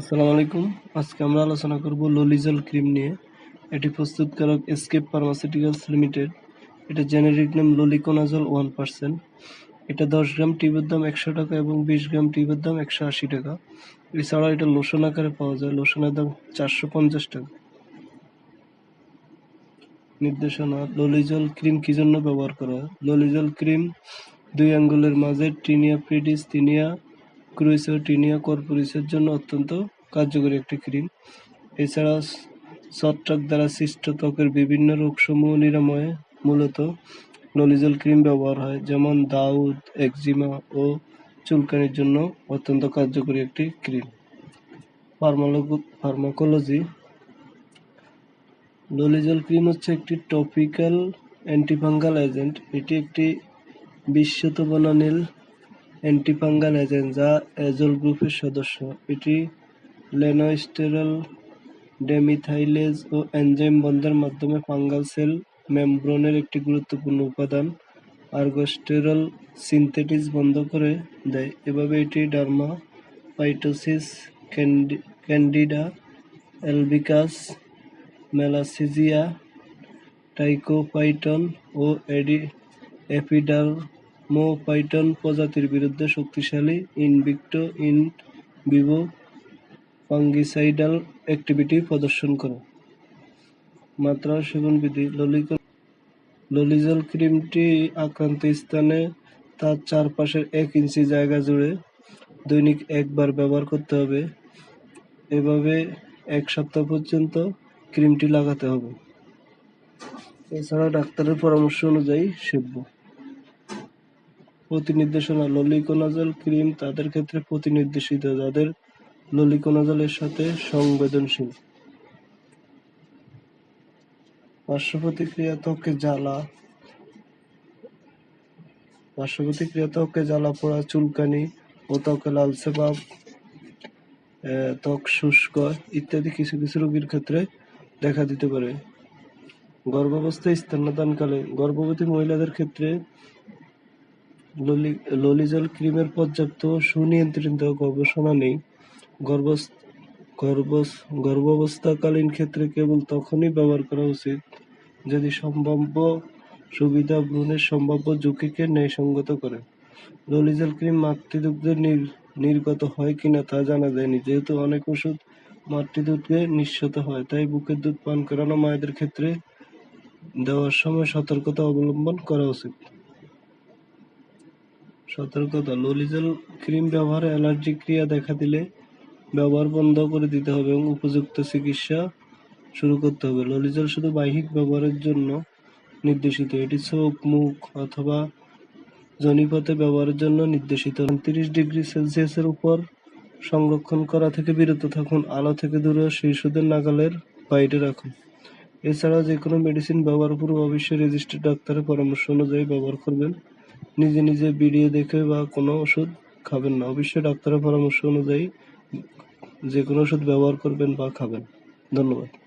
আসসালামু আলাইকুম। আজকে আমরা আলোচনা করব লোলিজল ক্রিম নিয়ে। এটি প্রস্তুতকারক এসকেপ ফার্মাসিউটিক্যালস লিমিটেড এটা জেনেরিক নাম লোলিকোনাজল ওয়ান পার্সেন্ট এটা দশ গ্রাম টিউবের দাম একশো টাকা এবং বিশ গ্রাম টিউবের দাম একশো আশি টাকা। এছাড়া এটা লোশন আকারে পাওয়া যায়। লোশনের দাম চারশো পঞ্চাশ টাকা। নির্দেশনা, লোলিজল ক্রিম কি জন্য ব্যবহার করা হয়? লোলিজল ক্রিম দুই আঙ্গুলের মাঝে টিনিয়া প্রিডিস তিনিয়া ক্রুইসো টিনিয়া কর্পোরিসের জন্য অত্যন্ত কার্যকরী একটি ক্রিম এছাড়া ছত্রাক দ্বারা সৃষ্ট ত্বকের বিভিন্ন রোগসমূহ নিরাময়ে মূলত লোলিজল ক্রিম ব্যবহার হয়, যেমন দাউদ, একজিমা ও চুলকানির জন্য অত্যন্ত কার্যকরী একটি ক্রিম ফার্মাকোলজি লোলিজল ক্রিম হচ্ছে একটি টপিক্যাল অ্যান্টিফাঙ্গাল এজেন্ট। এটি একটি বিশ্বত বনানীল অ্যান্টিফাঙ্গাল এজেন্ট যা অ্যাজল গ্রুপের সদস্য। এটি লেনোস্টেরল, ডেমিথাইলেজ ও এনজাইম বন্ধের মাধ্যমে ফাঙ্গাল সেল মেমব্রনের একটি গুরুত্বপূর্ণ উপাদান, আর্গোস্টেরল সিনথেটিস বন্ধ করে দেয়। এভাবে এটি ডার্মা পাইটোসিস ক্যান্ডিডা, অ্যালবিকাস, মেলাসিজিয়া, টাইকোপাইটন ও এডি এপিডার্মোপাইটন প্রজাতির বিরুদ্ধে শক্তিশালী ইনভিক্টো ইন ভিভো ফাঙ্গিসাইডাল অ্যাক্টিভিটি প্রদর্শন করে। মাত্রা ও সেবনবিধি ললিক ললিজল ক্রিমটি আক্রান্ত স্থানে তার চারপাশের এক ইঞ্চি জায়গা জুড়ে দৈনিক একবার ব্যবহার করতে হবে। এভাবে এক সপ্তাহ পর্যন্ত ক্রিমটি লাগাতে হবে। এছাড়া ডাক্তারের পরামর্শ অনুযায়ী সেব্য। প্রতিনির্দেশনা ললিকোনাজল ক্রিম তাদের ক্ষেত্রে প্রতিনির্দেশিত, যাদের ললিকোনাজলের সাথে সংবেদনশীল। পার্শ্ব প্রতিক্রিয়া ত্বকে জ্বালা। পার্শ্ব প্রতিক্রিয়া ত্বকে জ্বালা পোড়া চুলকানি ও ত্বকে লালচে ভাব ত্বক শুষ্ক ইত্যাদি কিছু কিছু রোগীর ক্ষেত্রে দেখা দিতে পারে। গর্ভাবস্থায় স্তন্যদানকালে গর্ভবতী মহিলাদের ক্ষেত্রে ললিজল ক্রিমের পর্যাপ্ত সুনিয়ন্ত্রিত গবেষণা নেই। গর্ভাবস্থাকালীন ক্ষেত্রে কেবল তখনই ব্যবহার করা উচিত যদি সম্ভাব্য সুবিধা ভ্রূণের সম্ভাব্য ঝুঁকিকে ন্যায়সঙ্গত করে। ললিজল ক্রিম মাতৃদুগ্ধে নির- নির্গত হয় কিনা তা জানা যায়নি। যেহেতু অনেক ওষুধ মাতৃদুগ্ধে নিঃসৃত হয়, তাই বুকের দুধ পান করানো মায়েদের ক্ষেত্রে দেওয়ার সময় সতর্কতা অবলম্বন করা উচিত। সতর্কতা ললিজল ক্রিম ব্যবহারে অ্যালার্জি ক্রিয়া দেখা দিলে ব্যবহার বন্ধ করে দিতে হবে এবং উপযুক্ত চিকিৎসা শুরু করতে হবে। ললিজল শুধু বাহ্যিক ব্যবহারের জন্য নির্দেশিত, এটি চোখ, মুখ অথবা জনিপথে ব্যবহারের জন্য নির্দেশিত। তিরিশ ডিগ্রি সেলসিয়াসের উপর সংরক্ষণ করা থেকে বিরত থাকুন। আলো থেকে দূরে শিশুদের নাগালের বাইরে রাখুন। এছাড়া যে কোনো মেডিসিন ব্যবহার পূর্বে অবশ্যই রেজিস্টার্ড ডাক্তারের পরামর্শ অনুযায়ী ব্যবহার করবেন। নিজে নিজে ভিডিও দেখে বা কোনো ওষুধ খাবেন না। অবশ্যই ডাক্তারের পরামর্শ অনুযায়ী যে কোনো ওষুধ ব্যবহার করবেন বা খাবেন। ধন্যবাদ।